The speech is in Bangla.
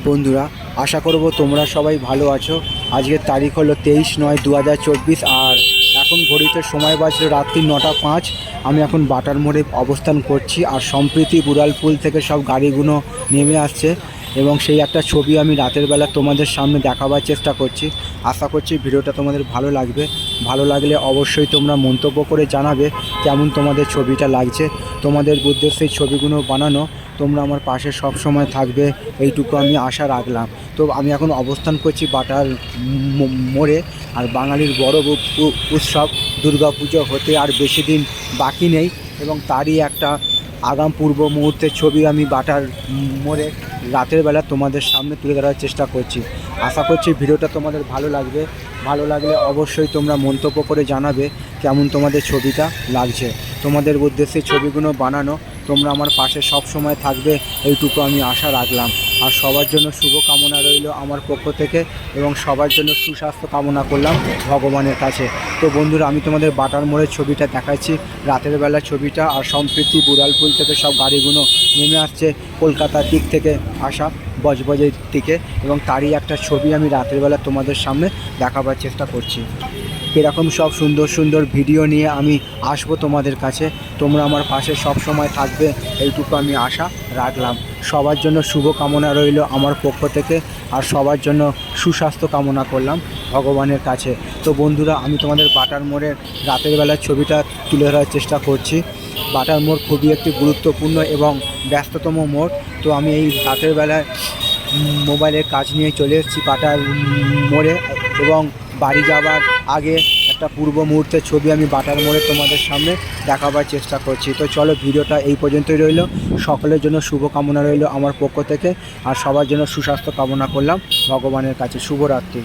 বন্ধুরা, আশা করব তোমরা সবাই ভালো আছো। আজকের তারিখ হলো তেইশ নয় দু আর এখন ঘড়িতে সময় বাজলো রাত্রি নটা পাঁচ। আমি এখন বাটার মোড়ে অবস্থান করছি আর সম্প্রীতি বুড়ালপুল থেকে সব গাড়িগুলো নেমে আসছে এবং সেই একটা ছবি আমি রাতের বেলা তোমাদের সামনে দেখাবার চেষ্টা করছি। আশা করছি ভিডিওটা তোমাদের ভালো লাগবে। ভালো লাগলে অবশ্যই তোমরা মন্তব্য করে জানাবে কেমন তোমাদের ছবিটা লাগছে। তোমাদের উদ্দেশ্যে ছবিগুলো বানানো, তোমরা আমার পাশে সব সময় থাকবে, এইটুকু আমি আশা রাখলাম। তো আমি এখন অবস্থান করছি বাটার মোড়ে, আর বাঙালির বড় উৎসব, দুর্গাপুজো হতে আর বেশি দিন বাকি নেই এবং তারই একটা আগাম পূর্ব মুহূর্তের ছবি আমি বাটার মোড়ে রাতের বেলা তোমাদের সামনে তুলে ধরার চেষ্টা করছি। আশা করছি ভিডিওটা তোমাদের ভালো লাগবে। ভালো লাগলে অবশ্যই তোমরা মন্তব্য করে জানাবে কেমন তোমাদের ছবিটা লাগছে। তোমাদের উদ্দেশ্যে ছবিগুলো বানানো, তোমরা আমার পাশে সব সময় থাকবে, এইটুকু আমি আশা রাখলাম। আর সবার জন্য শুভ কামনা রইল আমার পক্ষ থেকে এবং সবার জন্য সুস্বাস্থ্য কামনা করলাম ভগবানের কাছে। তো বন্ধুরা, আমি তোমাদের বাটার মোড়ের ছবিটা দেখাচ্ছি। রাতের বেলা ছবিটা আর সম্প্রীতি বুড়ালপুল থেকে সব গাড়িগুলো নেমে আসছে কলকাতার দিক থেকে আসা বজবজের দিকে এবং তারই একটা ছবি আমি রাতের বেলা তোমাদের সামনে দেখাবার চেষ্টা করছি। এরকম সব সুন্দর সুন্দর ভিডিও নিয়ে আমি আসব তোমাদের কাছে। তোমরা আমার পাশে সব সময় থাকবে, এইটুকু আমি আশা রাখলাম। সবার জন্য শুভ কামনা রইল আমার পক্ষ থেকে আর সবার জন্য সুস্বাস্থ্য কামনা করলাম ভগবানের কাছে। তো বন্ধুরা, আমি তোমাদের বাটার মোড়ের রাতের বেলার ছবিটা তুলে ধরার চেষ্টা করছি। বাটার মোড় খুবই একটি গুরুত্বপূর্ণ এবং ব্যস্ততম মোড়। তো আমি এই রাতের বেলায় মোবাইলের কাজ নিয়ে চলে এসেছি বাটার মোড়ে এবং বাড়ি যাবার আগে একটা পূর্ব মুহূর্তের ছবি আমি বাটার মোড়ে তোমাদের সামনে দেখাবার চেষ্টা করছি। তো চলো ভিডিওটা এই পর্যন্তই রইল। সকলের জন্য শুভকামনা রইল আমার পক্ষ থেকে। আর সবার জন্য সুস্বাস্থ্য কামনা করলাম। ভগবানের কাছে শুভরাত্রি।